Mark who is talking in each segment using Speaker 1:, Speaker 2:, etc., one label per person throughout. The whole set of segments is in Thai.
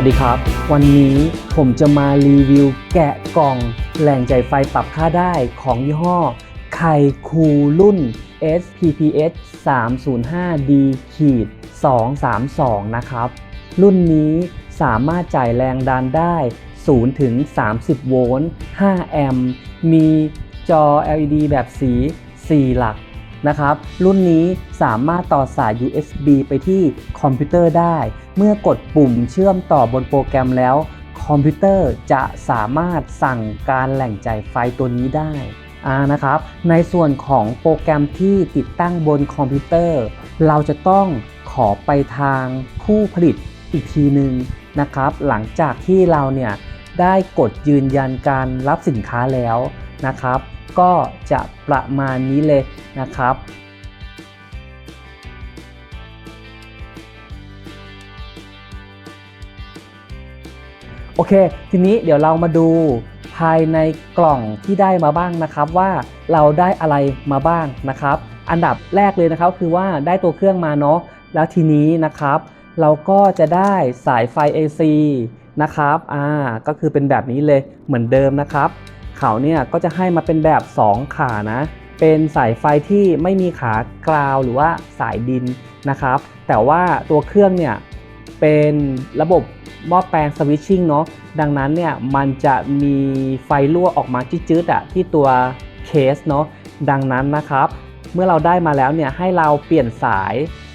Speaker 1: สวัสดีครับ วันนี้ผมจะมารีวิวแกะกล่องแหล่งจ่ายไฟปรับค่าได้ของยี่ห้อไคคูรุ่น SPPS 305D ขีด232 นะครับ รุ่นนี้สามารถจ่ายแรงดันได้ 0 ถึง 30 โวลต์ 5 แอมป์ มีจอ LED แบบสี 4 หลัก นะครับ รุ่นนี้สามารถต่อสาย USB ไปที่คอมพิวเตอร์ได้ เมื่อกดปุ่มเชื่อมต่อบนโปรแกรมแล้ว คอมพิวเตอร์จะสามารถสั่งการแหล่งจ่ายไฟตัวนี้ได้อ่านะครับ ในส่วนของโปรแกรมที่ติดตั้งบนคอมพิวเตอร์ เราจะต้องขอไปทางผู้ผลิตอีกทีหนึ่งนะครับ หลังจากที่เราเนี่ยได้กดยืนยันการรับสินค้าแล้ว นะครับ ก็จะประมาณนี้เลยนะครับโอเค ทีนี้เดี๋ยวเรามาดูภายในกล่องที่ได้มาบ้างนะครับ ว่าเราได้อะไรมาบ้างนะครับ อันดับแรกเลยนะครับคือว่าได้ตัวเครื่องมาเนาะแล้วทีนี้นะครับ เราก็จะได้สายไฟ AC นะครับอ่าก็คือเป็นแบบนี้เลยเหมือนเดิมนะครับ เขาเนี่ยก็จะให้มาเป็นแบบ 2 ขานะ เป็นสายไฟที่ไม่มีขากราวหรือว่าสายดินนะครับ แต่ว่าตัวเครื่องเนี่ยเป็นระบบหม้อแปลงสวิตชิ่งเนาะ ดังนั้นเนี่ยมันจะมีไฟรั่วออกมาจืดๆอะที่ตัวเคสเนาะ ดังนั้นนะครับ เมื่อเราได้มาแล้วเนี่ยให้เราเปลี่ยนสาย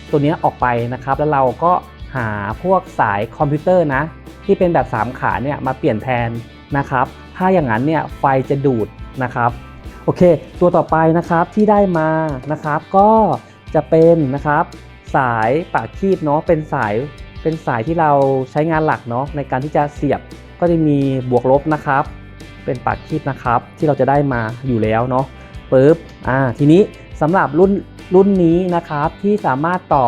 Speaker 1: ตัวนี้ออกไปนะครับ แล้วเราก็หาพวกสายคอมพิวเตอร์นะที่เป็นแบบ 3 ขาเนี่ยมาเปลี่ยนแทนนะครับ ถ้าอย่างนั้นเนี่ยไฟจะดูดนะครับโอเค ตัวต่อไปนะครับที่ได้มานะครับ ก็จะเป็นนะครับสายปากคีบเนาะเป็นสายเป็นสายที่เราใช้งานหลักเนาะในการที่จะเสียบก็จะมีบวกลบนะครับ เป็นปากคีบนะครับ ที่เราจะได้มาอยู่แล้วเนาะปึ๊บอ่าทีนี้สำหรับรุ่นรุ่นนี้นะครับที่สามารถต่อ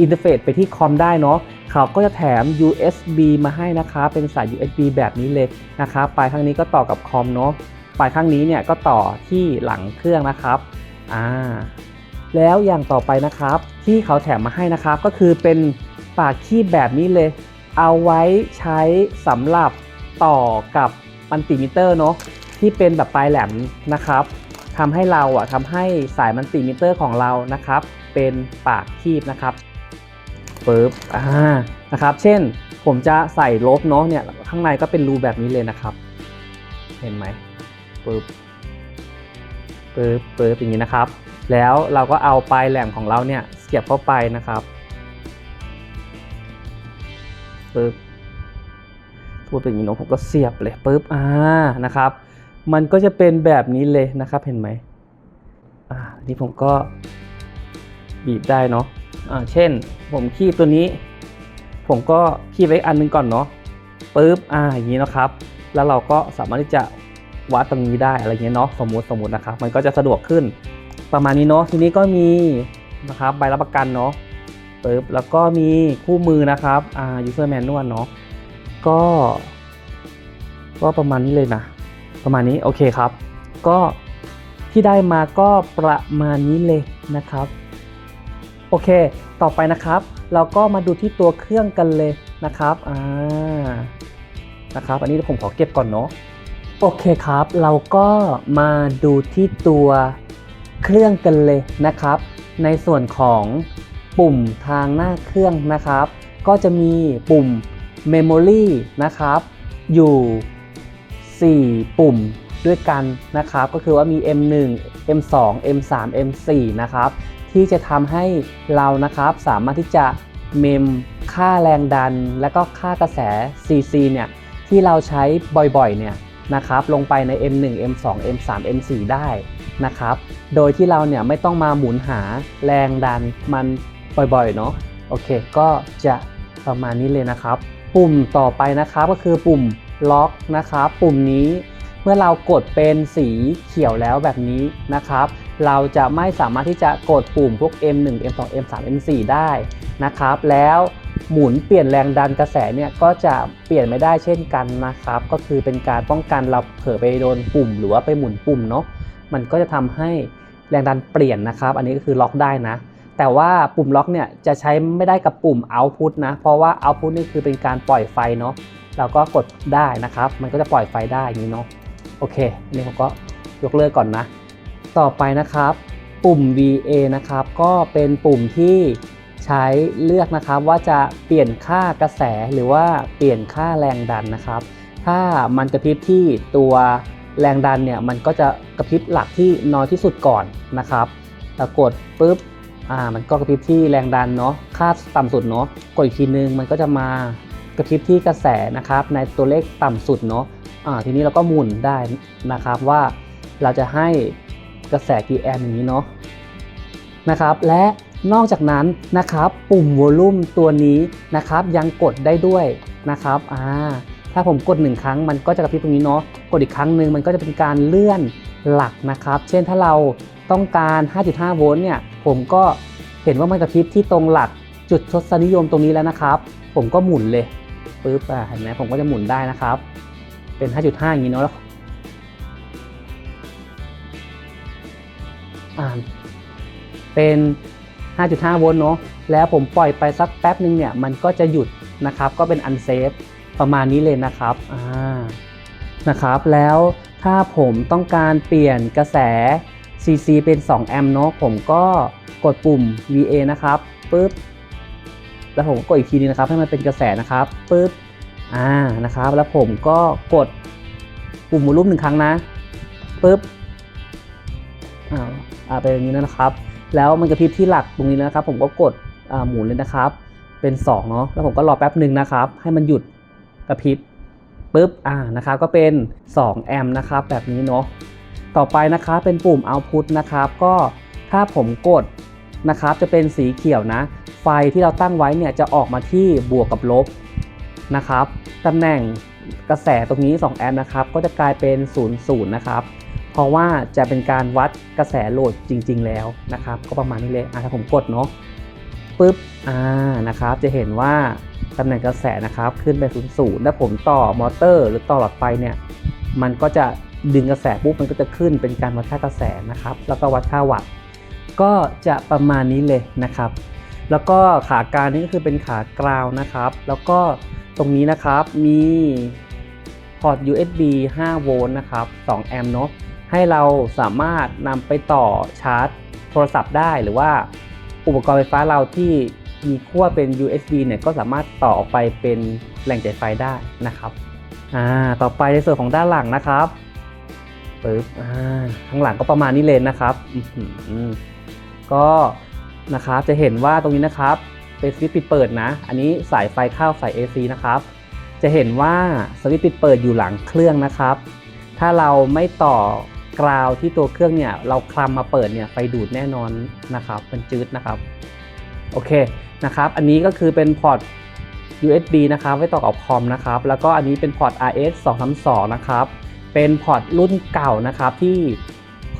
Speaker 1: อินเทอร์เฟซไปที่คอมได้เนาะ เขาก็จะแถม USB มาให้นะครับเป็นสาย USB แบบนี้เลยนะครับปลายข้างนี้ก็ต่อกับคอมเนาะปลายข้างนี้เนี่ยก็ต่อที่หลังเครื่องนะครับอ่าแล้วอย่างต่อไปนะครับที่เขาแถมมาให้นะครับ ก็คือเป็นปากคีบแบบนี้เลย เอาไว้ใช้สำหรับต่อกับมัลติมิเตอร์เนาะที่เป็นแบบปลายแหลมนะครับทำให้เราอะทำให้สายมัลติมิเตอร์ของเรานะครับ เป็นปากคีบนะครับ ปึ๊บอ่านะครับ เช่นผมจะใส่ลบเนาะเนี่ยข้างในก็เป็นรูแบบนี้เลยนะครับ เห็นไหมปึ๊บปึ๊บปึ๊บอย่างนี้นะครับ แล้วเราก็เอาปลายแหลมของเราเนี่ยเสียบเข้าไปนะครับปึ๊บพูดเป็นอย่างนี้เนอะผมก็เสียบเลยปึ๊บอ่านะครับ มันก็จะเป็นแบบนี้เลยนะครับเห็นไหมอ่านี่ผมก็บีบได้เนาะ เช่น ผมคีบตัวนี้ ผมก็คีบไว้อันหนึงก่อนเนาะปึ๊บอ่าอย่างนี้นะครับ แล้วเราก็สามารถที่จะวัดตรงนี้ได้อะไรเงี้ยเนาะสมมติสมมตินะครับ มันก็จะสะดวกขึ้น ประมาณนี้เนาะทีนี้ก็มีนะครับใบรับประกันเนาะปึ๊บแล้วก็มีคู่มือนะครับอ่า user manual เนาะก็ ก็ประมาณนี้เลยนะ ประมาณนี้โอเคครับ ก็ที่ได้มาก็ประมาณนี้เลยนะครับ โอเค ต่อไปนะครับ เราก็มาดูที่ตัวเครื่องกันเลยนะครับ อ่า นะครับ อันนี้ผมขอเก็บก่อนเนาะ โอเคครับ เราก็มาดูที่ตัวเครื่องกันเลยนะครับ ในส่วนของปุ่มทางหน้าเครื่องนะครับ ก็จะมีปุ่ม Memory นะครับ อยู่ 4 ปุ่มด้วยกันนะครับ ก็คือว่ามี M1 M2 M3 M4 นะครับ ที่จะทำให้เรานะครับสามารถที่จะเมมค่าแรงดัน และก็ค่ากระแส CC เนี่ยที่เราใช้บ่อยๆเนี่ยนะครับลงไปใน M1 M2 M3 M4 ได้นะครับ โดยที่เราเนี่ยไม่ต้องมาหมุนหาแรงดันมันบ่อยๆเนาะโอเค ก็จะประมาณนี้เลยนะครับ ปุ่มต่อไปนะครับก็คือปุ่มล็อกนะครับ ปุ่มนี้เมื่อเรากดเป็นสีเขียวแล้วแบบนี้นะครับ เราจะไม่สามารถที่จะกดปุ่มพวก M1 M2 M3 M4 ได้นะครับ แล้วหมุนเปลี่ยนแรงดันกระแสเนี่ยก็จะเปลี่ยนไม่ได้เช่นกันนะครับ ก็คือเป็นการป้องกันเราเผลอไปโดนปุ่ม หรือว่าไปหมุนปุ่มเนาะมันก็จะทำให้แรงดันเปลี่ยนนะครับ อันนี้ก็คือล็อกได้นะ แต่ว่าปุ่มล็อกเนี่ยจะใช้ไม่ได้กับปุ่ม output นะ เพราะว่า output นี่คือเป็นการปล่อยไฟเนาะเราก็กดได้นะครับ มันก็จะปล่อยไฟได้อย่างนี้เนาะโอเคอันนี้ผมก็ยกเลิกก่อนนะ ต่อไปนะครับ ปุ่ม VA นะครับ ก็เป็นปุ่มที่ใช้เลือกนะครับว่าจะเปลี่ยนค่ากระแสหรือว่าเปลี่ยนค่าแรงดันนะครับ ถ้ามันกระพริบที่ตัวแรงดันเนี่ยมันก็จะกระพริบหลักที่น้อยที่สุดก่อนนะครับกดปุ๊บอ่ามันก็กระพริบที่แรงดันเนาะค่าต่ำสุดเนาะกดอีกทีนึงมันก็จะมากระพริบที่กระแสนะครับ ในตัวเลขต่ำสุดเนาะอ่าทีนี้เราก็หมุนได้นะครับว่าเราจะให้ กระแสกีแอมป์อย่างนี้เนาะนะครับและนอกจากนั้นนะครับปุ่มวอลลุ่มตัวนี้นะครับยังกดได้ด้วยนะครับอ่าถ้าผมกด 1 ครั้งมันก็จะกระพริบตรงนี้เนาะกดอีกครั้งหนึ่งมันก็จะเป็นการเลื่อนหลักนะครับ เช่นถ้าเราต้องการ 5.5 โวลต์เนี่ยผมก็เห็นว่ามันกระพริบที่ตรงหลักจุดทศนิยมตรงนี้แล้วนะครับ ผมก็หมุนเลยปึ๊บอะเห็นไหมผมก็จะหมุนได้นะครับ เป็น 5.5 อย่างนี้เนาะแล้ว อ่าเป็น 5.5 โวลต์เนาะแล้วผมปล่อยไปสักแป๊บหนึ่งเนี่ย มันก็จะหยุดนะครับ ก็เป็น unsafe ประมาณนี้เลยนะครับอ่านะครับแล้วถ้าผมต้องการเปลี่ยนกระแส CC เป็น 2 แอมป์เนาะผมก็กดปุ่ม VA นะครับปึ๊บแล้วผมกดอีกทีนึงนะครับ ให้มันเป็นกระแสนะครับปึ๊บอ่านะครับ แล้วผมก็กดปุ่มหมุนรูปหนึ่งครั้งนะปึ๊บ อ่าเป็นอย่างนี้นะครับ แล้วมันกระพริบที่หลักตรงนี้นะครับ ผมก็กดอ่าหมุนเลยนะครับ เป็น2เนาะแล้วผมก็รอแป๊บหนึ่งนะครับ ให้มันหยุดกระพริบปุ๊บอ่านะครับก็เป็น 2 แอมป์นะครับ แบบนี้เนาะต่อไปนะครับเป็นปุ่ม output นะครับ ก็ถ้าผมกดนะครับ จะเป็นสีเขียวนะ ไฟที่เราตั้งไว้เนี่ยจะออกมาที่บวกกับลบนะครับตำแหน่งกระแสตรงนี้ 2 แอมป์นะครับ ก็จะกลายเป็น 0 0 นะครับ ราะว่าจะเป็นการวัดกระแสโหลดจริง ๆ แล้วนะครับ ก็ประมาณนี้เลยอะถ้าผมกดเนาะปุ๊บอ่านะครับ จะเห็นว่าตำแหน่งกระแสนะครับขึ้นไปศูนย์ศูนย์แล้วผมต่อมอเตอร์ หรือต่อหลอดไฟเนี่ยมันก็จะดึงกระแสปุ๊บมันก็จะขึ้นเป็นการวัดค่ากระแสนะครับ แล้วก็วัดค่าวัตต์ก็จะประมาณนี้เลยนะครับ แล้วก็ขากางนี่ก็คือเป็นขากราวนะครับ แล้วก็ตรงนี้นะครับมีพอร์ต USB 5 โวลต์นะครับ 2 แอมป์เนาะ ให้เราสามารถนำไปต่อชาร์จโทรศัพท์ได้ หรือว่าอุปกรณ์ไฟฟ้าเราที่มีขั้วเป็น USB เนี่ยก็สามารถต่อออกไปเป็นแหล่งจ่ายไฟได้นะครับอ่าต่อไปในส่วนของด้านหลังนะครับปึ๊บอ่าข้างหลังก็ประมาณนี้เลยนะครับอื้อหือก็นะครับจะเห็นว่าตรงนี้นะครับเป็นสวิตช์ปิดเปิดนะ อันนี้สายไฟเข้าสาย AC นะครับ จะเห็นว่าสวิตช์ปิดเปิดอยู่หลังเครื่องนะครับ ถ้าเราไม่ต่อ กราวที่ตัวเครื่องเนี่ยเราคลำมาเปิดเนี่ยไฟดูดแน่นอนนะครับเป็นจืดนะครับโอเคนะครับอันนี้ก็คือเป็นพอร์ต USB นะครับไว้ต่อกับคอมนะครับแล้วก็อันนี้เป็นพอร์ต RS 232นะครับเป็นพอร์ตรุ่นเก่านะครับที่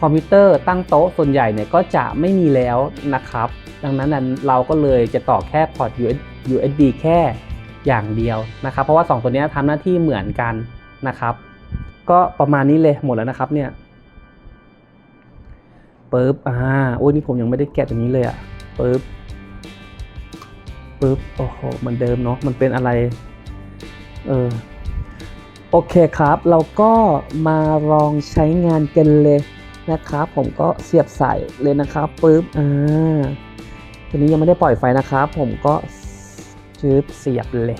Speaker 1: คอมพิวเตอร์ตั้งโต๊ะส่วนใหญ่เนี่ยก็จะไม่มีแล้วนะครับ ดังนั้นเราก็เลยจะต่อแค่พอร์ต USB แค่อย่างเดียวนะครับ เพราะว่า 2 ตัวนี้ทำหน้าที่เหมือนกันนะครับ ก็ประมาณนี้เลยหมดแล้วนะครับเนี่ย ปึ๊บอ่าโอ้ยนี่ผมยังไม่ได้แกะตรงนี้เลยอะปึ๊บปึ๊บโอ้โหเหมือนเดิมเนาะมันเป็นอะไรเออโอเคครับ เราก็มาลองใช้งานกันเลยนะครับ ผมก็เสียบใส่เลยนะครับปึ๊บอ่าตัวนี้ยังไม่ได้ปล่อยไฟนะครับ ผมก็ชืบเสียบเลย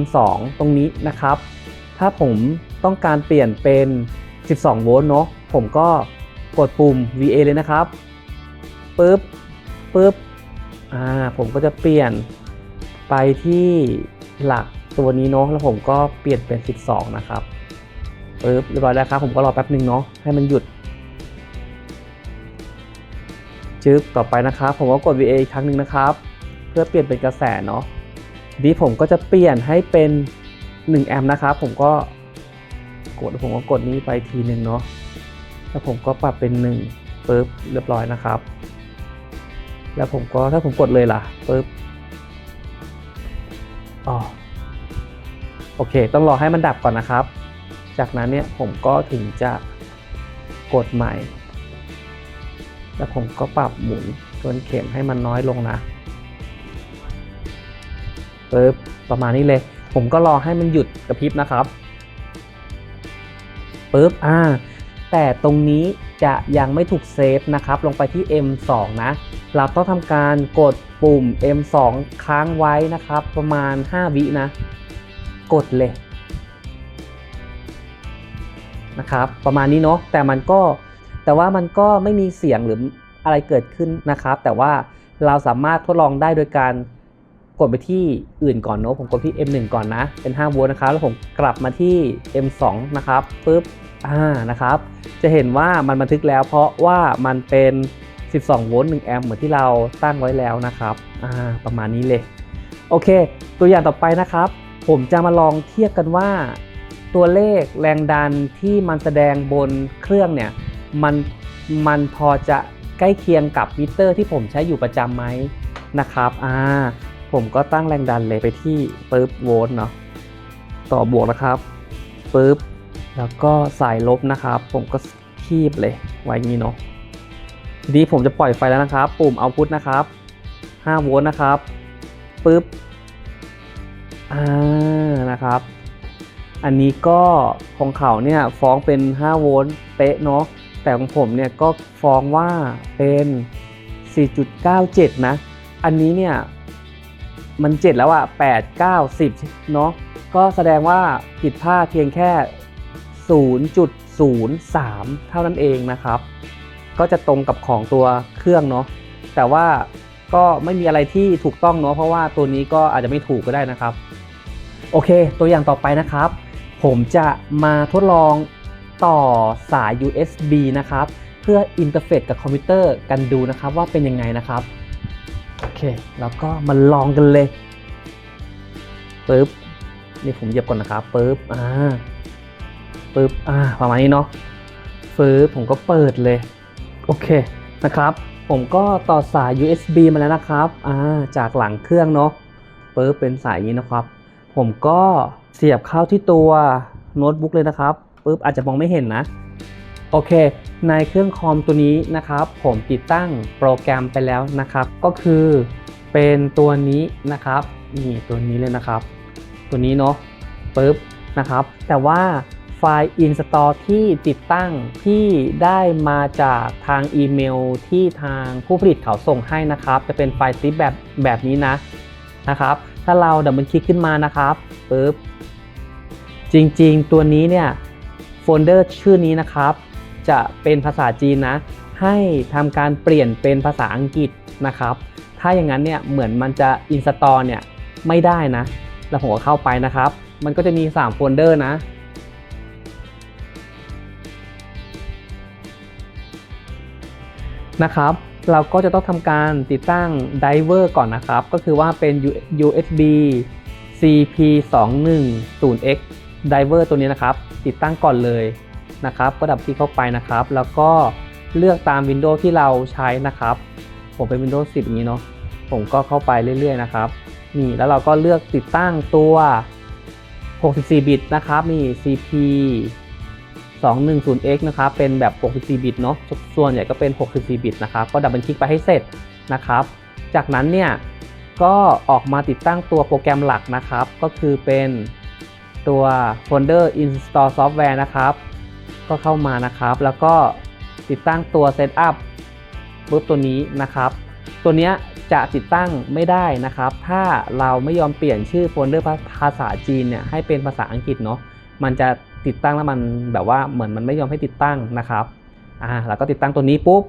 Speaker 1: M2 ตรงนี้นะครับ ถ้าผมต้องการเปลี่ยนเป็น 12 โวลต์เนาะผมก็ กดปุ่ม VA เลยนะครับปึ๊บปึ๊บอ่าผมก็จะเปลี่ยนไปที่หลักตัวนี้เนาะแล้วผมก็เปลี่ยนเป็น 12 นะครับปึ๊บเรียบร้อยแล้วครับ ผมก็รอแป๊บหนึ่งเนาะให้มันหยุดจึ๊บต่อไปนะครับ ผมก็กด VA อีกครั้งหนึ่งนะครับ เพื่อเปลี่ยนเป็นกระแสเนาะดีผมก็จะเปลี่ยนให้เป็น1แอมป์นะครับ ผมก็กดผมก็กดนี้ไปทีหนึ่งเนาะ แล้วผมก็ปรับเป็น1ปึ๊บเรียบร้อยนะครับ แล้วผมก็ถ้าผมกดเลยล่ะปึ๊บอ๋อโอเค ต้องรอให้มันดับก่อนนะครับ จากนั้นเนี่ยผมก็ถึงจะกดใหม่ แล้วผมก็ปรับหมุนทวนเข็มให้มันน้อยลงนะปึ๊บประมาณนี้เลย ผมก็รอให้มันหยุดกระพริบนะครับปึ๊บอ่า แต่ตรงนี้จะยังไม่ถูกเซฟนะครับ ลงไปที่ M2 นะ เราต้องทำการกดปุ่ม M2 ค้างไว้นะครับ ประมาณ 5 วินะ กดเลยนะครับ ประมาณนี้เนาะ แต่มันก็ แต่ว่ามันก็ไม่มีเสียงหรืออะไรเกิดขึ้นนะครับ แต่ว่าเราสามารถทดลองได้โดยการกดไปที่อื่นก่อนเนาะ ผมกดที่ M1 ก่อนนะ เป็น 5 โวลต์นะครับ แล้วผมกลับมาที่ M2 นะครับ ปึ๊บ อ่านะครับ จะเห็นว่ามันบันทึกแล้วเพราะว่ามันเป็น 12 โวลต์1แอมป์เหมือนที่เราตั้งไว้แล้วนะครับอ่าประมาณนี้เลย โอเค ตัวอย่างต่อไปนะครับ ผมจะมาลองเทียบกันว่า ตัวเลขแรงดันที่มันแสดงบนเครื่องเนี่ยมันมันพอจะใกล้เคียงกับมิเตอร์ที่ผมใช้อยู่ประจำไหมนะครับอ่าผมก็ตั้งแรงดันเลยไปที่ปึ๊บโวลต์เนาะต่อบวกนะครับปึ๊บ แล้วก็สายลบนะครับ ผมก็คีบเลยไว้อย่างนี้เนาะทีนี้ผมจะปล่อยไฟแล้วนะครับ ปุ่มเอาพุทนะครับ5โวลต์นะครับปึ๊บอ่านะครับ อันนี้ก็ของเขาเนี่ยฟ้องเป็น5โวลต์เป๊ะเนาะแต่ของผมเนี่ยก็ฟ้องว่าเป็น 4.97 นะ อันนี้เนี่ยมัน 7 แล้วอะ8 9 10 เนาะก็แสดงว่าผิดพลาดเพียงแค่ 0.03 เท่านั้นเองนะครับ ก็จะตรงกับของตัวเครื่องเนาะแต่ว่าก็ไม่มีอะไรที่ถูกต้องเนาะเพราะว่าตัวนี้ก็อาจจะไม่ถูกก็ได้นะครับ โอเค ตัวอย่างต่อไปนะครับ ผมจะมาทดลองต่อสาย USB นะครับ เพื่ออินเทอร์เฟซกับคอมพิวเตอร์กันดูนะครับว่าเป็นยังไงนะครับ โอเค แล้วก็มาลองกันเลยปึ๊บนี่ผมเหยียบก่อนนะครับปึ๊บอ่า ปึ๊บอ่าประมาณนี้เนาะปึ๊บผมก็เปิดเลย โอเคนะครับ ผมก็ต่อสาย USB มาแล้วนะครับอ่าจากหลังเครื่องเนาะปึ๊บเป็นสายนี้นะครับ ผมก็เสียบเข้าที่ตัวโน้ตบุ๊กเลยนะครับปุ๊บอาจจะมองไม่เห็นนะโอเค ในเครื่องคอมตัวนี้นะครับ ผมติดตั้งโปรแกรมไปแล้วนะครับ ก็คือเป็นตัวนี้นะครับนี่ตัวนี้เลยนะครับ ตัวนี้เนาะปุ๊บนะครับ แต่ว่า ไฟล์ install ที่ติดตั้งที่ได้มาจากทางอีเมลที่ทางผู้ผลิตเขาส่งให้นะครับ จะเป็นไฟล์ซิปแบบแบบนี้นะนะครับ ถ้าเราดับเบิลคลิกขึ้นมานะครับปุ๊บจริงๆ ตัวนี้เนี่ยโฟลเดอร์ชื่อนี้นะครับ จะเป็นภาษาจีนนะ ให้ทำการเปลี่ยนเป็นภาษาอังกฤษนะครับ ถ้าอย่างนั้นเนี่ยเหมือนมันจะอินสตอลเนี่ยไม่ได้นะ แล้วผมก็เข้าไปนะครับ มันก็จะมี 3 โฟลเดอร์นะ นะครับ เราก็จะต้องทำการติดตั้งไดเวอร์ก่อนนะครับ ก็คือว่าเป็น USB CP210X Diver ตัวนี้นะครับ ติดตั้งก่อนเลยนะครับ ก็ดับที่เข้าไปนะครับ แล้วก็เลือกตาม Windows ที่เราใช้นะครับ ผมเป็น Windows 10 อย่างนี้เนาะผมก็เข้าไปเรื่อยๆนะครับนี่แล้วเราก็เลือกติดตั้งตัว 64 บิตนะครับนี่ CP 210X นะครับเป็นแบบ 64 บิตเนาะส่วนใหญ่ก็เป็น 64 บิตนะครับก็ดับเบิลคลิกไปให้เสร็จนะครับ จากนั้นเนี่ยก็ออกมาติดตั้งตัวโปรแกรมหลักนะครับ ก็คือเป็นตัวโฟลเดอร์ install software นะครับ ก็เข้ามานะครับ แล้วก็ติดตั้งตัว setup ปุ๊บตัวนี้นะครับ ตัวเนี้ยจะติดตั้งไม่ได้นะครับ ถ้าเราไม่ยอมเปลี่ยนชื่อโฟลเดอร์ภาษาจีนเนี่ยให้เป็นภาษาอังกฤษเนาะมันจะ ติดตั้งแล้วมันแบบว่าเหมือนมันไม่ยอมให้ติดตั้งนะครับอ่าแล้วก็ติดตั้งตัวนี้ปุ๊บ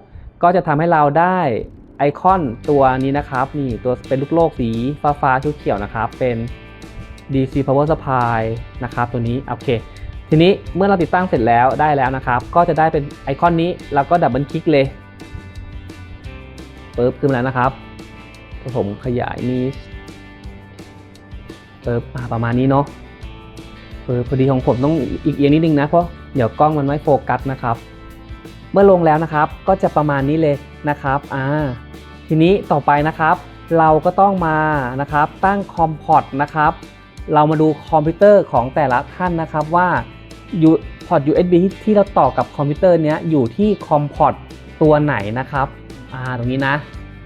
Speaker 1: ก็จะทำให้เราได้ไอคอนตัวนี้นะครับนี่ตัวเป็นลูกโลกสีฟ้าฟ้าเขียวนะครับ เป็น DC power supply นะครับตัวนี้โอเค ทีนี้เมื่อเราติดตั้งเสร็จแล้วได้แล้วนะครับ ก็จะได้เป็นไอคอนนี้เราก็ดับเบิลคลิกเลยปึ๊บขึ้นมาแล้วนะครับผมขยายนี้ปึ๊บอ่าประมาณนี้เนาะ ออพอดีของผมต้องอีกเอียงนิดนึงนะเพราะเดี๋ยวกล้องมันไม่โฟกัสนะครับ เมื่อลงแล้วนะครับก็จะประมาณนี้เลยนะครับอ่าทีนี้ต่อไปนะครับ เราก็ต้องมานะครับตั้งคอมพอร์ตนะครับเรามาดูคอมพิวเตอร์ของแต่ละท่านนะครับว่าพอร์ต USB ที่เราต่อกับคอมพิวเตอร์เนี้ยอยู่ที่คอมพอร์ตตัวไหนนะครับอ่าตรงนี้นะ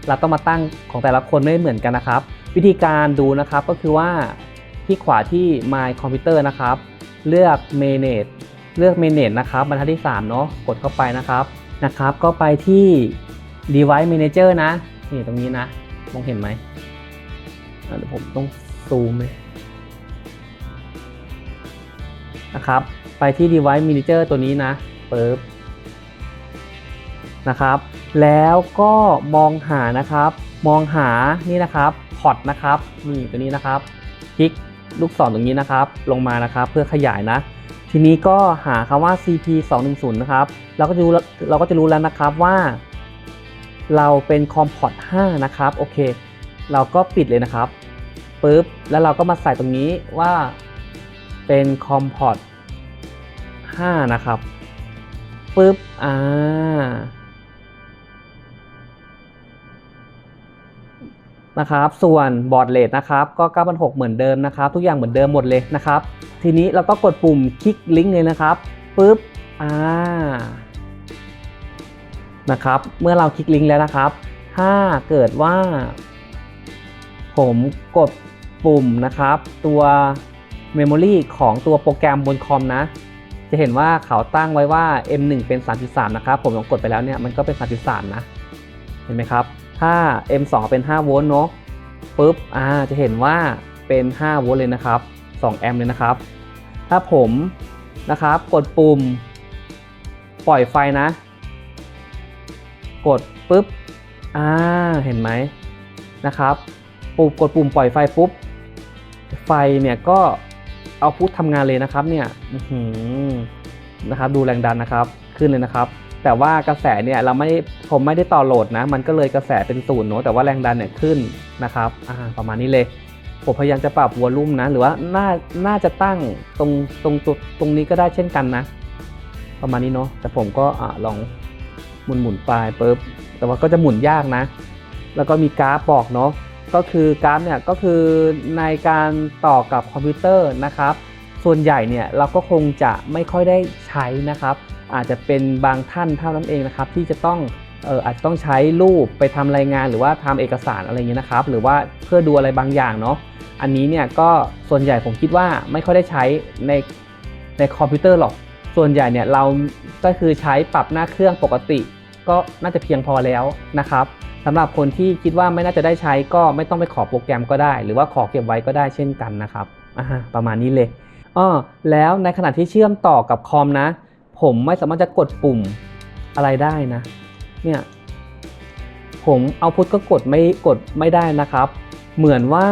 Speaker 1: เราต้องมาตั้งของแต่ละคนไม่เหมือนกันนะครับ วิธีการดูนะครับก็คือว่า ที่ขวาที่ My Computer นะครับ เลือก Manage เลือก Manage นะครับบรรทัดที่3เนาะกดเข้าไปนะครับนะครับ ก็ไปที่ Device Manager นะนี่ตรงนี้นะมองเห็นไหมเดี๋ยวผมต้องซูมเลยนะครับ ไปที่ Device Manager ตัวนี้นะเปึ๊บนะครับ แล้วก็มองหานะครับ มองหานี่นะครับพอร์ตนะครับนี่ตัวนี้นะครับ คลิก ลูกศรตรงนี้นะครับ ลงมานะครับเพื่อขยายนะ ทีนี้ก็หาคำว่า CP 2 1 0นะครับเราก็จะรู้เราก็จะรู้แล้วนะครับว่า เราเป็นคอมพอร์ต5นะครับโอเค เราก็ปิดเลยนะครับปุ๊บแล้วเราก็มาใส่ตรงนี้ว่าเป็นคอมพอร์ต5นะครับปุ๊บอ่า นะครับ ส่วนบอร์ดเลทนะครับก็ 9,600 เหมือนเดิมนะครับ ทุกอย่างเหมือนเดิมหมดเลยนะครับ ทีนี้เราก็กดปุ่มคลิกลิงก์เลยนะครับปุ๊บอ่านะครับ เมื่อเราคลิกลิงก์แล้วนะครับ ถ้าเกิดว่า ผมกดปุ่มนะครับ ตัว Memory ของตัวโปรแกรมบนคอมนะ จะเห็นว่าเขาตั้งไว้ว่า M1 เป็น 3.3 นะครับ ผมลองกดไปแล้วเนี่ยมันก็เป็น 3.3 นะ เห็นไหมครับ ถ้า M2 เป็น 5 โวลต์เนาะปุ๊บอ่าจะเห็นว่าเป็น 5 โวลต์เลยนะครับ 2 แอมป์เลยนะครับ ถ้าผมนะครับ กดปุ่ม ปล่อยไฟนะ กดปุ๊บอ่าเห็นไหมนะครับปุ่มกดปุ่มปล่อยไฟปุ๊บ ไฟเนี่ยก็เอาพุททำงานเลยนะครับเนี่ยนะครับ ดูแรงดันนะครับ ขึ้นเลยนะครับ แต่ว่ากระแสเนี่ยเราไม่ผมไม่ได้ต่อโหลดนะ มันก็เลยกระแสเป็นศูนย์เนอะแต่ว่าแรงดันเนี่ยขึ้นนะครับอ่าประมาณนี้เลย ผมพยายามจะปรับวอลลุ่มนะ หรือว่าน่าน่าจะตั้งตรงตรงจุดตรงนี้ก็ได้เช่นกันนะ ประมาณนี้เนาะแต่ผมก็อ่าลองหมุนหมุนๆไปปุ๊บแต่ว่าก็จะหมุนยากนะ แล้วก็มีกราฟบอกเนาะก็คือกราฟเนี่ยก็คือในการต่อกับคอมพิวเตอร์นะครับ ส่วนใหญ่เนี่ยเราก็คงจะไม่ค่อยได้ใช้นะครับ อาจจะเป็นบางท่านเท่านั้นเองนะครับที่จะต้องเอออาจจะต้องใช้รูปไปทำรายงานหรือว่าทำเอกสารอะไรเงี้ยนะครับ หรือว่าเพื่อดูอะไรบางอย่างเนาะอันนี้เนี่ยก็ส่วนใหญ่ผมคิดว่าไม่ค่อยได้ใช้ในในคอมพิวเตอร์หรอก ส่วนใหญ่เนี่ยเราก็คือใช้ปรับหน้าเครื่องปกติ ก็น่าจะเพียงพอแล้วนะครับสำหรับคนที่คิดว่าไม่น่าจะได้ใช้ก็ไม่ต้องไปขอโปรแกรมก็ได้ หรือว่าขอเก็บไว้ก็ได้เช่นกันนะครับประมาณนี้เลยอ้อแล้วในขณะที่เชื่อมต่อกับคอมนะ ผมไม่สามารถจะกดปุ่มอะไรได้นะ เนี่ย ผมเอาพุทก็กดไม่กดไม่ได้นะครับ เหมือนว่า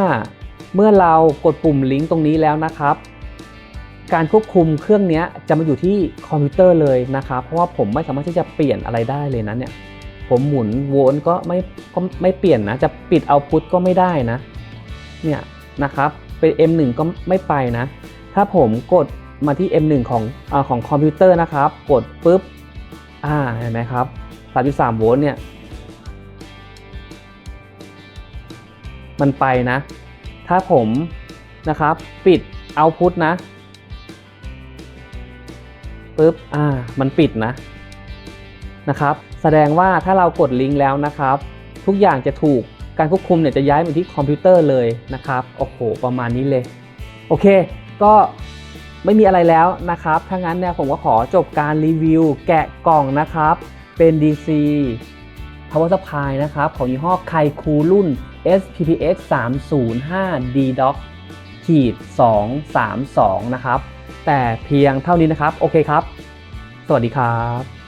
Speaker 1: เมื่อเรากดปุ่มลิงก์ตรงนี้แล้วนะครับ การควบคุมเครื่องนี้จะมาอยู่ที่คอมพิวเตอร์เลยนะครับ เพราะว่าผมไม่สามารถที่จะเปลี่ยนอะไรได้เลยนะเนี่ย ผมหมุนโวลต์ก็ไม่ก็ไม่เปลี่ยนนะ จะปิดเอาพุทก็ไม่ได้นะ เนี่ยนะครับ เป็น M1 ก็ไม่ไปนะ ถ้าผมกด มาที่ M1 ของอของคอมพิวเตอร์นะครับ กดปุ๊บ อ่า เห็นไหมครับ 3.3 โวลต์เนี่ย มันไปนะ ถ้าผมนะครับ ปิดเอาพุทนะปุ๊บ อ่า มันปิดนะ นะครับ แสดงว่าถ้าเรากดลิงก์แล้วนะครับ ทุกอย่างจะถูกการควบคุมเนี่ยจะย้ายมาที่คอมพิวเตอร์เลยนะครับ โอ้โห ประมาณนี้เลย โอเค ก็ ไม่มีอะไรแล้วนะครับ ถ้างั้นเนี่ยผมก็ขอจบการรีวิว แกะกล่องนะครับ เป็น DC Power Supply นะครับ ของยี่ห้อไคคูรุ่น SPPX 305 D Doc ขีด232 นะครับ แต่เพียงเท่านี้นะครับ โอเคครับ สวัสดีครับ